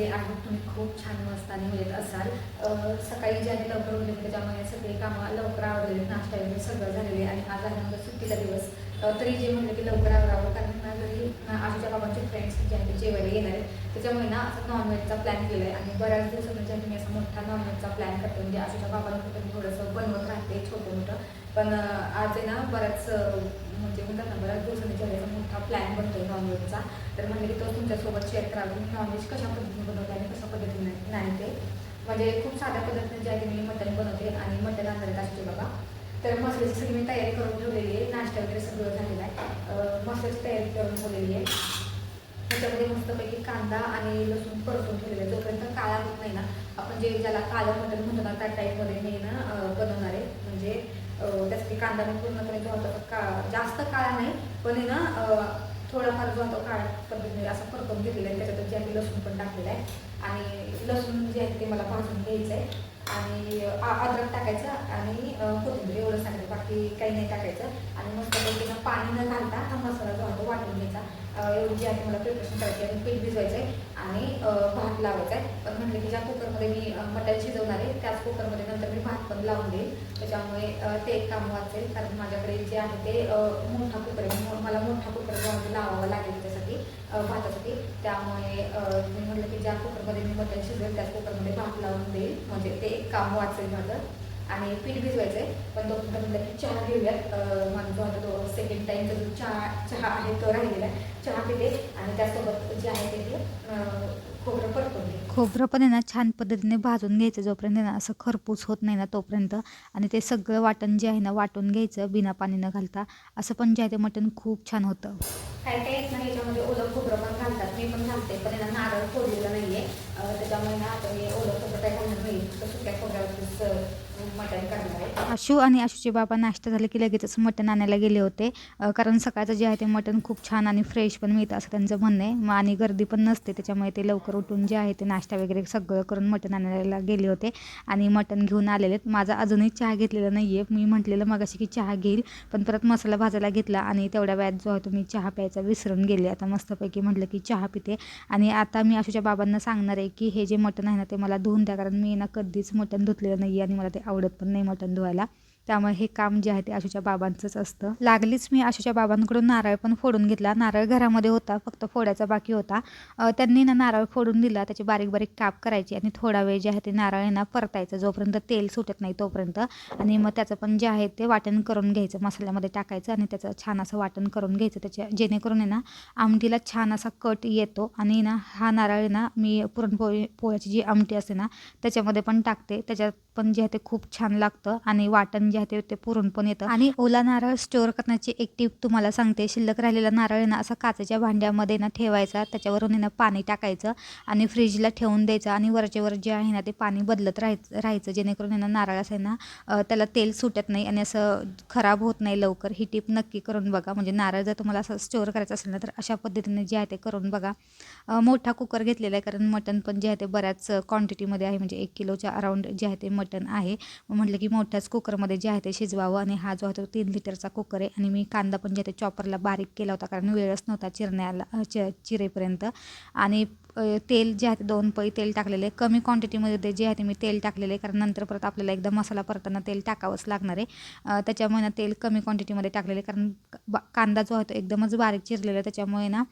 सगळे आहेत तुम्ही खूप छान मस्त आणि मजेत असाल सकाळी जे आहे लवकर उठले त्याच्यामुळे सगळे कामं लवकर आवडलेले नाश्ता वगैरे सगळं झालेले आणि आज आहे म्हणजे सुट्टीचा दिवस. तरी जे म्हणलं की लवकर आवडावं कारण ना घरी आजूच्या बाबांचे फ्रेंड्स जे आहे ते जेवायला येणार आहेत. त्याच्यामुळे ना असं नॉनव्हेजचा प्लॅन केला आहे आणि बऱ्याच दिवसांनी मी असा मोठा नॉनव्हेजचा प्लॅन करतो. म्हणजे आजूच्या बाबांना थोडंसं बनवत राहते छोटं मोठं पण आज आहे ना बऱ्याच म्हणजे म्हणतात ना बऱ्याच दिवसांनी जे मोठा प्लॅन बनतोय नॉनव्हेजचा तर म्हणजे की तो तुमच्यासोबत शेअर करावा. नॉनव्हेज कशा पद्धतीने बनवते आणि कशा पद्धतीने नाही ते. म्हणजे खूप साध्या पद्धतीने जे आहे ते मी मटण बनवते आणि मटण आणणार असते बाबा तर मसाल्याची सगळी मी तयारी करून ठेवलेली आहे. नाश्ता वगैरे सगळं झालेलं आहे. मसाल्याची तयारी करून ठेवलेली आहे. त्याच्यामध्ये मस्तपैकी कांदा आणि लसूण परतून ठेवलेलं आहे. जोपर्यंत काळा होत नाही ना आपण जे ज्याला काळं मटण म्हणतो ना त्या टाईपमध्ये मी ना बनवणार आहे. म्हणजे त्यासाठी कांदा मी पूर्णपणे जो होता का जास्त काळा नाही पण आहे ना थोडाफार जो होता काळा पद्धतीने असं परतून घेतलेला आहे. त्याच्यात जे आहे लसूण पण टाकलेलं आहे. आणि लसूण जे आहे ते मला भाजून घ्यायचं आहे. आणि अद्रक टाकायचं आणि कोथिंबीर एवढं सांगितलं. बाकी काही नाही टाकायचं. आणि मग ना पाणी न घालता हा मसाला जो आहे वाटून घ्यायचा. एवढी जी आहे मला प्रिपरेशन करायची आणि पीठ भिजवायचं आहे आणि भात लावायचा आहे. पण म्हटलं की ज्या कुकरमध्ये मी मटण शिजवणार आहे त्याच कुकरमध्ये नंतर मी भात पण लावून देईल त्याच्यामुळे ते एक काम वाचेल कारण माझ्याकडे जे आहे ते मोठा कुकर आहे. मला मोठा कुकर जो लावावा लागेल. भातासाठी त्यामुळे मी म्हटलं की ज्या कुकरमध्ये मी मटण शिजवेल त्याच कुकरमध्ये भात लावून देईल. म्हणजे ते एक काम वाचेल माझं. आणि पीठ भिजवायचं आहे पण तो म्हटलं की चहा घेऊयात. माझा जो आता तो सेकंड टाईमचा जो चहा चहा आहे तो राहिलेला आहे. चहा पिते आणि त्यासोबत जे आहे ते खोबरं परतून घे. खोबरं पण आहे ना छान पद्धतीने भाजून घ्यायचं. जोपर्यंत आहे ना असं खरपूस होत नाही ना तोपर्यंत. आणि ते सगळं वाटण जे आहे ना वाटून घ्यायचं बिना पाणी न घालता. असं पण जे आहे ते मटण खूप छान होतं. काय काय नाही याच्यामध्ये ओलं खोबरं पण घालतात मी पण घालते पण यांना नारळ फोडलेलं नाही आहे त्याच्यामुळे ना आता मी ओलं खोबरं काय घालणार नाही फक्त सुक्या खोबऱ्यावरतीच अं, मटण करणार आहे आशू आणि आशूचे बाबा नाश्ता झाले की लगेचच मटण आणायला गेले होते. कारण सकाळचं जे आहे ते मटण खूप छान आणि फ्रेश पण मिळतं असं त्यांचं म्हणणं आहे. मग आणि गर्दी पण नसते त्याच्यामुळे ते लवकर उठून जे आहे ते नाश्ता वगैरे सगळं करून मटण आणायला गेले होते. आणि मटण घेऊन आलेले आहेत. माझा अजूनही चहा घेतलेला नाही आहे मी म्हटलेलं मगाशी की चहा घेईल पण परत मसाला भाजायला घेतला आणि तेवढ्या वेळात जो आहे तो मी चहा प्यायचा विसरून गेले. आता मस्तपैकी म्हटलं की चहा पिते. आणि आता मी आशूच्या बाबांना सांगणार आहे की हे जे मटण आहे ना ते मला धुवून द्या कारण मी ना कधीच मटण धुतलेलं नाही आहे आणि मला ते आवडत पण नाही मटण धुवायला. त्यामुळे हे काम जे आहे ते आशूच्या बाबांचंच असतं. लागलीच मी आशूच्या बाबांकडून नारळ पण फोडून घेतला. नारळ घरामध्ये होता फक्त फोडायचा बाकी होता. त्यांनी ना नारळ फोडून दिला. त्याची बारीक बारीक काप करायची आणि थोडा वेळ जे आहे ते नारळ आहे ना परतायचं. जोपर्यंत तेल सुटत नाही तोपर्यंत. आणि मग त्याचं पण जे आहे ते वाटण करून घ्यायचं. मसाल्यामध्ये टाकायचं आणि त्याचं छान असं वाटण करून घ्यायचं. त्याच्या जेणेकरून आहे ना आमटीला छान असा कट येतो. आणि ना हा नारळ आहे ना मी पुरणपोळी पोळ्याची जी आमटी असते ना त्याच्यामध्ये पण टाकते. त्याच्यात पण जे आहे ते खूप छान लागतं आणि वाटण जे आहे ते- ते पण येतं. आणि ओला नारळ स्टोअर करण्याची एक टीप तुम्हाला सांगते. शिल्लक राहिलेला नारळ ना असा काचेच्या भांड्यामध्ये ना ठेवायचा. त्याच्यावरून ना पाणी टाकायचं आणि फ्रीजला ठेवून द्यायचं आणि वरचेवर जे आहे ना ते पाणी बदलत राहायचं राहायचं. जेणेकरून ना नारळ असं ना त्याला तेल सुटत नाही आणि असं खराब होत नाही लवकर. ही टीप नक्की करून बघा. म्हणजे नारळ जर तुम्हाला असं स्टोअर करायचं असेल ना तर अशा पद्धतीने जे आहे ते करून बघा. मोठा कुकर घेतलेला आहे कारण मटण पण जे आहे ते बऱ्याच क्वांटिटीमध्ये आहे. म्हणजे एक किलोच्या अराऊंड जे आहे ते मटण आहे. मग म्हटलं की मोठ्याच कुकरमध्ये जे आहे ते शिजवावं आणि हा जो आहे तो तीन लिटरचा कुकर आहे आणि मी कांदा पण जे आहे ते चॉपरला बारीक केला होता कारण वेळच नव्हता चिरण्याला चि चिरेपर्यंत. आणि तेल जे आहे ते दोन पै तेल टाकलेले कमी क्वांटिटीमध्ये जे आहे ते मी तेल टाकलेले आहे कारण नंतर परत आपल्याला एकदा मसाला परताना तेल टाकावंच लागणार आहे. त्याच्यामुळे ना तेल कमी क्वांटिटीमध्ये टाकलेले आहे कारण बा- कांदा जो आहे तो एकदमच बारीक चिरलेला आहे. त्याच्यामुळे ना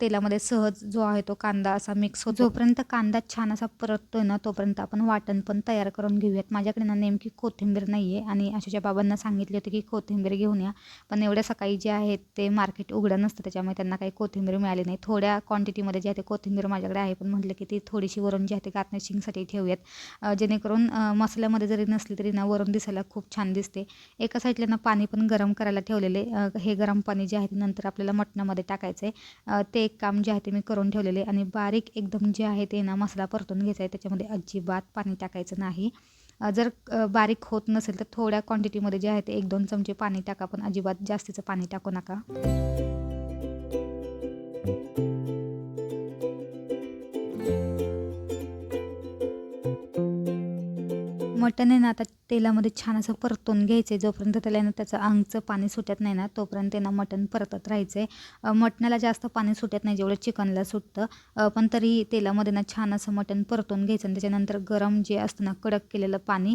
तेलामध्ये सहज जो आहे तो कांदा असा मिक्स होतो. जोपर्यंत कांदा छान असा परततोय ना तोपर्यंत आपण वाटण पण तयार करून घेऊयात. माझ्याकडे ना नेमकी कोथिंबीर नाही आहे आणि आशूच्या बाबांना सांगितले होते की कोथिंबीर घेऊन या. पण एवढ्या सकाळी जे आहेत ते मार्केट उघडं नसतं त्याच्यामुळे त्यांना काही कोथिंबीर मिळाली नाही. थोड्या क्वांटिटीमध्ये जे आहे ते कोथिंबीर माझ्याकडे आहे. पण म्हटलं की ती थोडीशी वरून जी आहे ते गार्निशिंगसाठी ठेवूयात. जेणेकरून मसाल्यामध्ये जरी नसली तरी ना वरून दिसायला खूप छान दिसते. एका साईडला ना पाणी पण गरम करायला ठेवलेले. हे गरम पाणी जे आहे ते नंतर आपल्याला मटणामध्ये टाकायचं आहे ते एक काम जे आहे ते मी करून ठेवलेले आणि बारीक एकदम जे आहे ते ना मसाला परतून घ्यायचा आहे. त्याच्यामध्ये अजिबात पाणी टाकायचं नाही. जर बारीक होत नसेल तर थोड्या क्वांटिटीमध्ये जे आहे ते एक दोन चमचे पाणी टाका पण अजिबात जास्तीचं पाणी टाकू नका. मटण आहे ना आता तेलामध्ये छान असं परतून घ्यायचं आहे जोपर्यंत त्याला ना त्याचं अंगचं पाणी सुटत नाही ना तोपर्यंत त्यांना मटण परतत राहायचं आहे मटणाला जास्त पाणी सुटत नाही जेवढं चिकनला सुटतं. पण तरी तेलामध्ये ना छान असं मटण परतून घ्यायचं आणि त्याच्यानंतर गरम जे असतं ना कडक केलेलं पाणी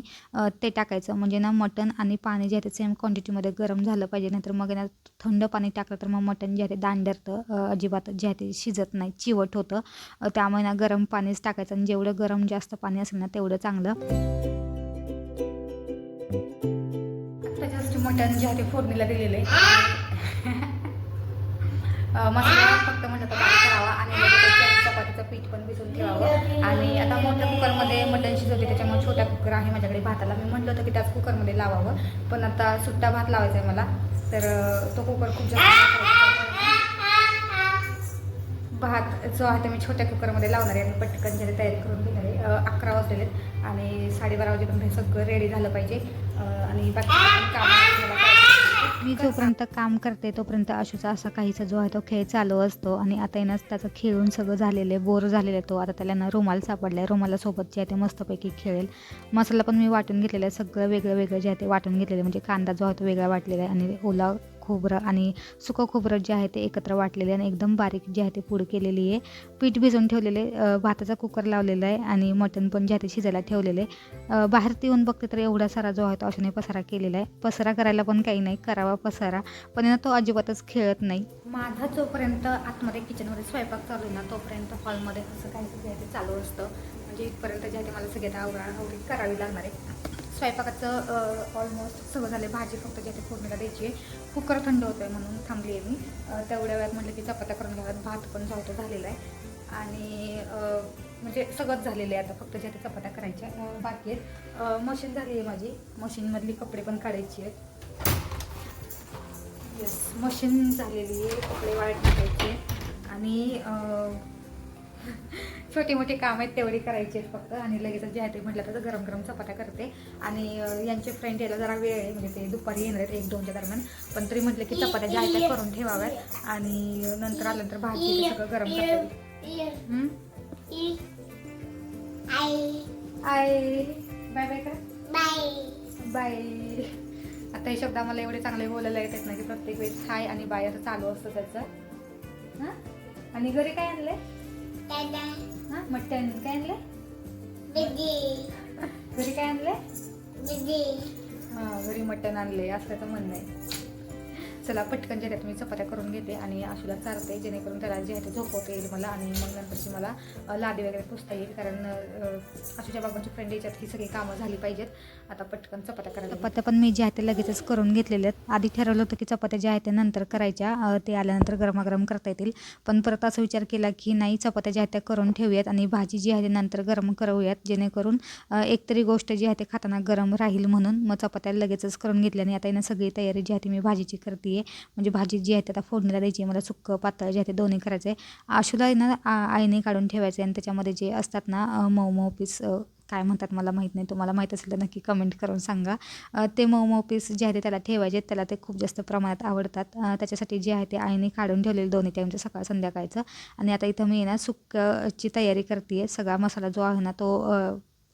ते टाकायचं. म्हणजे ना मटण आणि पाणी जे आहे ते सेम क्वांटिटीमध्ये गरम झालं पाहिजे. नाहीतर मग ना थंड पाणी टाकलं तर मग मटण जे आहे ते दांडरतं अजिबात जे आहे ते शिजत नाही चिवट होतं. त्यामुळे ना गरम पाणीच टाकायचं आणि जेवढं गरम जास्त पाणी असेल ना तेवढं चांगलं. जस्ट मटण जे आहे ते फोडणीला दिलेलं आहे. मसाला फक्त म्हटलं तर करावा आणि चपातीचं पीठ पण भिजून ठेवावं. आणि आता मोठ्या कुकरमध्ये मटण शिजवते त्याच्यामुळे छोट्या कुकर आहे माझ्याकडे भाताला. मी म्हटलं होतं की त्याच कुकरमध्ये लावावं पण आता सुट्टा भात लावायचा आहे मला. तर तो कुकर खूप जास्त भात जो आहे तो मी छोट्या कुकरमध्ये लावणार आहे आणि पटकन जरी तयार करून घेणार आहे. अकरा वाजलेले आहेत आणि साडेबारा वाजेपर्यंत सगळं रेडी झालं पाहिजे. आणि बाकी मी जोपर्यंत काम करते तोपर्यंत आशूचा असा काहीचा जो आहे तो खेळ चालू असतो. आणि आता येणंच त्याचं खेळून सगळं झालेलं आहे बोर झालेलं आहे तो. आता त्याला ना रुमाल सापडला आहे रुमाला सोबत जे आहे ते मस्तपैकी खेळेल. मसाला पण मी वाटून घेतलेला आहे. सगळं वेगळं वेगळं जे आहे ते वाटून घेतलेलं म्हणजे कांदा जो आहे तो वेगळा वाटलेला आहे. आणि ओला खोबरं आणि सुकं खोबरं जे आहे ते एकत्र वाटलेले आहे आणि एकदम बारीक जे आहे ते पूड केलेली आहे. पीठ भिजवून ठेवलेले भाताचा कुकर लावलेला आहे आणि मटण पण जे आहे ते शिजायला ठेवलेलं आहे. अ, बाहेर येऊन बघते तर एवढा सारा जो आहे तो अशाने पसारा केलेला आहे. पसारा करायला पण काही नाही करावा पसारा. पण ना तो अजिबातच खेळत नाही. माझा जोपर्यंत आतमध्ये किचनमध्ये स्वयंपाक चालू ना तोपर्यंत हॉलमध्ये असं काही जे आहे ते चालू असतं. म्हणजे इथपर्यंत जे आहे ते मला सगळ्यात आवडा आवडी करावी लागणार आहे. स्वयंपाकाचं ऑलमोस्ट सगळं झालं भाजी फक्त जे आहे ते फोडणीला द्यायची आहे. कुकर थंड होतं आहे म्हणून थांबली आहे मी तेवढ्या वेळात म्हटलं की चपात्या करून घ्याव्यात भात पण जो झालेला आहे. आणि म्हणजे सगळंच झालेलं आहे आता फक्त ज्या ते चपात्या करायच्या बाकी आहेत. मशीन झाली आहे माझी. मशीनमधली कपडे पण काढायची आहेत. येस मशीन झालेली आहे कपडे वाळत टाकायचे. आणि छोटी मोठी काम आहेत तेवढी करायची आहेत फक्त. आणि लगेच जे आहे ते म्हटलं तर गरम गरम चपात्या करते. आणि यांचे फ्रेंड यायला जरा वेळ आहे म्हणजे ते दुपारी येणार आहेत एक दोनच्या दरम्यान. पण तरी म्हटलं की चपात्या ज्या आहेत त्या करून ठेवाव्यात. आणि नंतर आल्यानंतर भाजी ते सगळं गरम करते? आय बाय बाय करा. बाय. आता हे शब्द आम्हाला एवढे चांगले बोलायला येतात ना की प्रत्येक वेळेस हाय आणि बाय असं चालू असतं त्याचं. हां? आणि घरी काय आणलंय? हां मटण. काय आणलंय? घरी काय आणलंय? हां घरी मटण आणलंय असं त्याचं म्हणणं आहे. चला पटकन जे मी चपात्या करून घेते आणि आशूला चारते जेणेकरून त्याला जे आहे ते झोपवता येईल मला आणि मग नंतरची मला लादी वगैरे पुसता येईल. कारण आशूच्या बाबांची फ्रेंड याच्यात ही सगळी कामं झाली पाहिजेत. आता पटकन चपात्या करायला चपात्या पण मी जे आहे ते लगेचच करून घेतलेल्या आहेत. आधी ठरवलं होतं की चपात्या ज्या आहेत त्या नंतर करायच्या ते आल्यानंतर गरमागरम करता येतील. पण परत असा विचार केला की नाही चपात्या ज्या आहेत त्या करून ठेवूयात आणि भाजी जी आहे ती नंतर गरम करूयात जेणेकरून एकतरी गोष्ट जी आहे ते खाताना गरम राहील म्हणून. मग चपात्या लगेचच करून घेतल्याने आता यांना सगळी तयारी जी आहे ती मी भाजीची करते. म्हणजे भाजी जी आहे ती आता फोडणीला द्यायची आहे. मला सुक्कं पातळ जे आहे ते दोन्ही करायचं आहे आशूला आहे ना आईने काढून ठेवायचे आणि त्याच्यामध्ये जे असतात ना मऊ मऊ पीस काय म्हणतात मला माहीत नाही. तुम्हाला माहीत असेल तर नक्की कमेंट करून सांगा. ते मऊ मऊ पीस जे आहे ते त्याला ठेवायचे त्याला ते खूप जास्त प्रमाणात आवडतात. त्याच्यासाठी जे आहे ते आईने काढून ठेवलेले दोन्ही टाईमचं सकाळ संध्याकाळचं. आणि आता इथं मी ना सुक्याची तयारी करते आहे सगळा मसाला जो आहे ना तो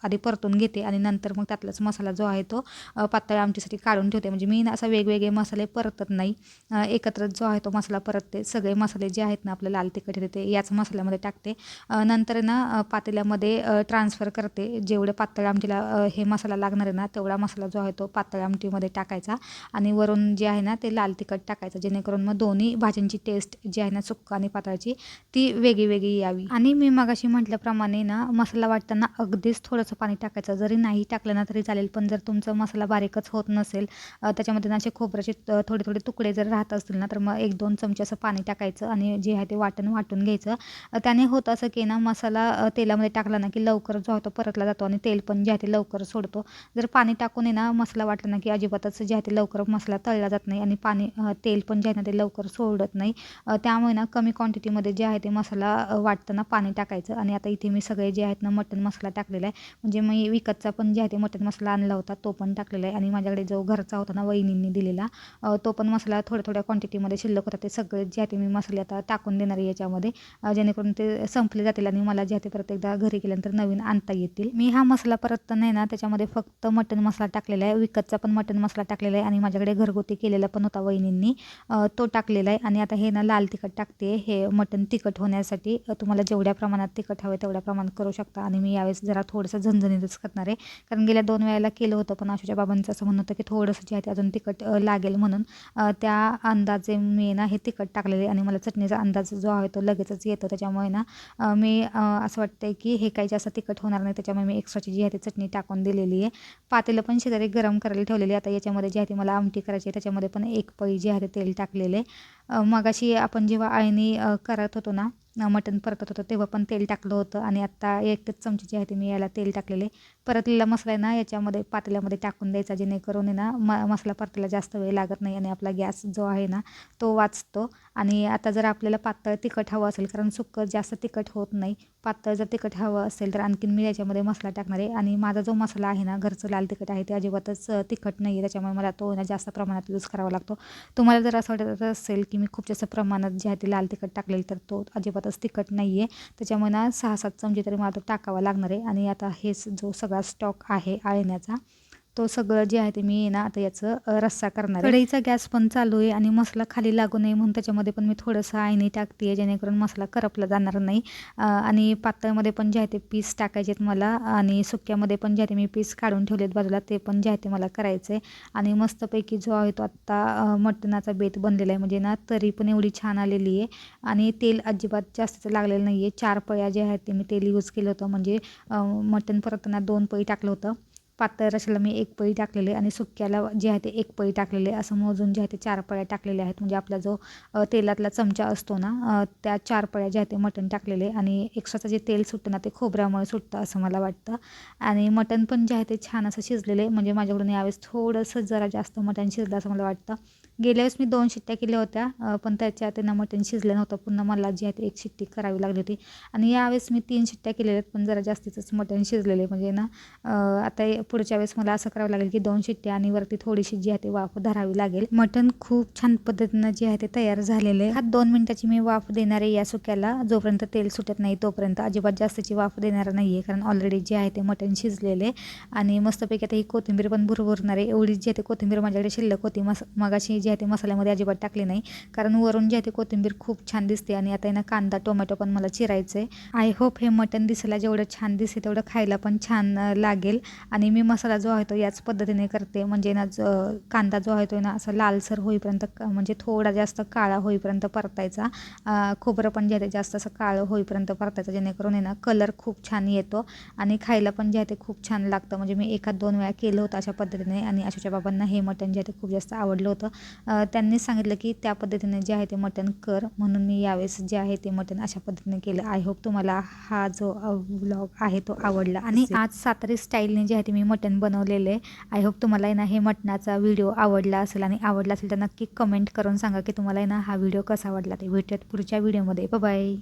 आधी परतून घेते आणि नंतर मग त्यातलाच मसाला जो आहे तो पातळ आमटीसाठी काढून ठेवते. म्हणजे मी ना असं वेगवेगळे मसाले परतत नाही. एकत्र एकत्रच जो आहे तो मसाला परतते. सगळे मसाले जे आहेत ना आपलं लाल तिखट येते ते याच मसाल्यामध्ये टाकते. नंतर ना पातेल्यामध्ये ट्रान्सफर करते. जेवढं पातळ आमटीला हे मसाला लागणार आहे ना तेवढा मसाला जो आहे तो पातळ आमटीमध्ये टाकायचा. आणि वरून जे आहे ना ते लाल तिखट टाकायचं. जेणेकरून मग दोन्ही भाज्यांची टेस्ट जी आहे ना सुक्का आणि पातळाची ती वेगळी वेगळी यावी. आणि मी मगाशी म्हटल्याप्रमाणे ना मसाला वाटताना अगदीच थोडंसं पाणी टाकायचं. जरी नाही टाकलं ना तरी चालेल पण जर तुमचा मसाला बारीकच होत नसेल त्याच्यामध्ये ना असे खोबऱ्याचे थोडे थोडे तुकडे जर राहत असतील ना तर मग एक दोन चमचे असं पाणी टाकायचं आणि जे आहे ते वाटण वाटून घ्यायचं. त्याने होत असं की ना मसाला तेलामध्ये टाकला ना की लवकर जो आहे तो परतला जातो आणि तेल पण जे आहे ते लवकर सोडतो. जर पाणी टाकून आहे ना मसाला वाटला ना की अजिबातच जे आहे ते लवकर मसाला तळला जात नाही आणि पाणी तेल पण जे आहे ना ते लवकर सोडत नाही. त्यामुळे ना कमी क्वांटिटीमध्ये जे आहे ते मसाला वाटताना पाणी टाकायचं. आणि आता इथे मी सगळे जे आहेत ना मटण मसाला टाकलेला आहे. म्हणजे मी विकतचा पण जे आहे ते मटण मसाला आणला होता तो पण टाकलेला आहे. आणि माझ्याकडे जो घरचा होता ना वहिनींनी दिलेला तो पण मसाला थोड्या थोड्या क्वांटिटीमध्ये शिल्लक होता. ते सगळे जे आहे ते मी मसाले आता टाकून देणार आहे याच्यामध्ये. जेणेकरून ते संपले जातील आणि मला जे आहे ते प्रत्येकदा घरी गेल्यानंतर नवीन आणता येतील. मी हा मसाला परत नाही ना त्याच्यामध्ये फक्त मटण मसाला टाकलेला आहे. विकतचा पण मटण मसाला टाकलेला आहे. आणि माझ्याकडे घरगुती केलेला पण होता वहिनींनी. तो टाकलेला आहे. आणि आता हे ना लाल तिखट टाकते. हे मटण तिखट होण्यासाठी तुम्हाला जेवढ्या प्रमाणात तिखट हवे तेवढ्या प्रमाणात करू शकता. आणि मी यावेळेस जरा थोडंसं झणझणीतच करणार आहे कारण गेल्या दोन वेळेला केलं होतं पण आशूच्या बाबांचं असं म्हणणं होतं की थोडंसं जे आहे ते अजून तिखट लागेल म्हणून. त्या अंदाजे मी ना हे तिखट टाकलेले आणि मला चटणीचा अंदाज जो आहे तो लगेचच येतो. त्याच्यामुळे ना मी असं वाटतं की हे काही जास्त तिखट होणार नाही. त्याच्यामुळे मी एक्स्ट्राची जी आहे ती चटणी टाकून दिलेली आहे. पातेलं पण शेजारी गरम करायला ठेवलेली आहे. आता याच्यामध्ये जी आहे ती मला आमटी करायची आहे. त्याच्यामध्ये पण एक पळी जी आहे ते तेल टाकलेले मगाशी आपण जेव्हा आळणी करत होतो ना मटण परतत होतं तेव्हा पण तेल टाकलं होतं आणि आत्ता एकच चमचे जे आहे ते मी याला तेल टाकलेले. परतलेला मसाला आहे ना याच्यामध्ये पातेल्यामध्ये टाकून द्यायचा जेणेकरून आहे ना म मसाला परतायला जास्त वेळ लागत नाही आणि आपला गॅस जो आहे ना तो वाचतो. आणि आता जर आपल्याला पातळ तिखट हवं असेल कारण सुक्कं जास्त तिखट होत नाही पातळ जर तिखट हवं असेल तर आणखीन मी याच्यामध्ये मसाला टाकणार आहे. आणि माझा जो मसाला आहे ना घरचं लाल तिखट आहे ते अजिबातच तिखट नाही आहे. त्याच्यामुळे मला तो ना जास्त प्रमाणात यूज करावा लागतो. तुम्हाला जर असं वाटत असेल की मी खूप जास्त प्रमाणात जे आहे ते लाल तिखट टाकलेलं तर तो अजिबात अजिबातच तिखट नाही आहे त्याच्यामुळे ना सहा सात चमचे म्हणजे तरी मला तो टाकावा लागणार आहे. आणि आता हेच जो सगळा स्टॉक आहे आळण्याचा तो सगळं जे आहे ते मी ना आता याचं रस्सा करणार कढईचा गॅस पण चालू आहे आणि मसाला खाली लागू नये म्हणून त्याच्यामध्ये पण मी थोडंसं आईने टाकते आहे जेणेकरून मसाला करपला जाणार नाही. आणि पातळमध्ये पण जे आहे ते पीस टाकायचे आहेत मला आणि सुक्यामध्ये पण जे आहे ते मी पीस काढून ठेवलेत बाजूला ते पण जे आहे ते मला करायचं आहे आणि मस्तपैकी जो आहे तो आत्ता मटणाचा बेत बनलेला आहे म्हणजे ना तरी पण एवढी छान आलेली आहे. आणि तेल अजिबात जास्तचं लागलेलं नाही आहे चार पळ्या जे आहेत ते मी तेल यूज केलं होतं म्हणजे मटण परतताना दोन पळी टाकलं होतं. पातळ रशाला मी एक पळी टाकलेली आणि सुक्याला जे आहे ते एक पळी टाकलेले. असं मोजून जे आहे ते चार पळ्या टाकलेल्या आहेत. म्हणजे आपला जो तेलातला चमचा असतो ना त्या चार पळ्या जे आहे ते मटण टाकलेले आणि एक्स्ट्राचं जे तेल सुटतं ना ते खोबऱ्यामुळे सुटतं असं मला वाटतं. आणि मटण पण जे आहे ते छान असं शिजलेले. म्हणजे माझ्याकडून यावेळेस थोडंसं जरा जास्त मटण शिजलं असं मला वाटतं. गेल्या वेळेस मी दोन शिट्ट्या केल्या होत्या पण त्याच्या ना मटण शिजलं नव्हतं. पुन्हा मला जी आहे ती एक शिट्टी करावी लागली होती. आणि यावेळेस मी तीन शिट्ट्या केलेल्या आहेत पण जरा जास्तीचंच मटण शिजलेले म्हणजे ना आता पुढच्या वेळेस मला असं करावं लागेल की दोन शिट्ट्या आणि वरती थोडीशी जी आहे ते वाफ धरावी लागेल. मटण खूप छान पद्धतीनं जे आहे ते तयार झालेले आहे. हा दोन मिनिटाची मी वाफ देणार आहे या सुक्याला. जोपर्यंत तेल सुटत नाही तोपर्यंत अजिबात जास्तची वाफ देणार नाही आहे कारण ऑलरेडी जे आहे ते मटण शिजलेले आणि मस्तपैकी आता ही कोथिंबीर पण भुरभुरणार आहे. एवढी जी आहे ते कोथिंबीर माझ्याकडे शिल्लक होती. मस मगाशी जी आहे ते मसाल्यामध्ये अजिबात टाकली नाही. कारण वरून जे आहे ते कोथिंबीर खूप छान दिसते आणि आता यांना ना कांदा टोमॅटो पण मला चिरायचं आहे आय होप हे मटण दिसायला जेवढं छान दिसते तेवढं खायला पण छान लागेल. आणि मी मसाला जो आहे तो याच पद्धतीने करते. म्हणजे ना कांदा जो आहे तो ना असा लालसर होईपर्यंत क- म्हणजे थोडा जास्त काळा होईपर्यंत परतायचा. खोबरं पण जे आहे ते जास्त असं काळं होईपर्यंत परतायचं. जेणेकरून आहे ना कलर खूप छान येतो आणि खायला पण जे आहे ते खूप छान लागतं. म्हणजे मी एखाद दोन वेळा केलं होतं अशा पद्धतीने आणि आशूच्या बाबांना हे मटण जे आहे ते खूप जास्त आवडलं होतं. त्यांनी सांगितलं की त्या पद्धतीने जे आहे ते मटण कर म्हणून मी यावेळेस जे आहे ते मटण अशा पद्धतीने केलं. आय होप तुम्हाला हा जो व्लॉग आहे तो आवडला. आणि आज सातारी स्टाईलने जे आहे ते मी मटण बनवलेलं. आहे आय होप तुम्हाला आहे ना हे मटणाचा व्हिडिओ आवडला असेल आणि आवडला असेल तर नक्की कमेंट करून सांगा की तुम्हाला आहे ना हा व्हिडिओ कसा आवडला ते. भेटूयात पुढच्या व्हिडिओमध्ये बाय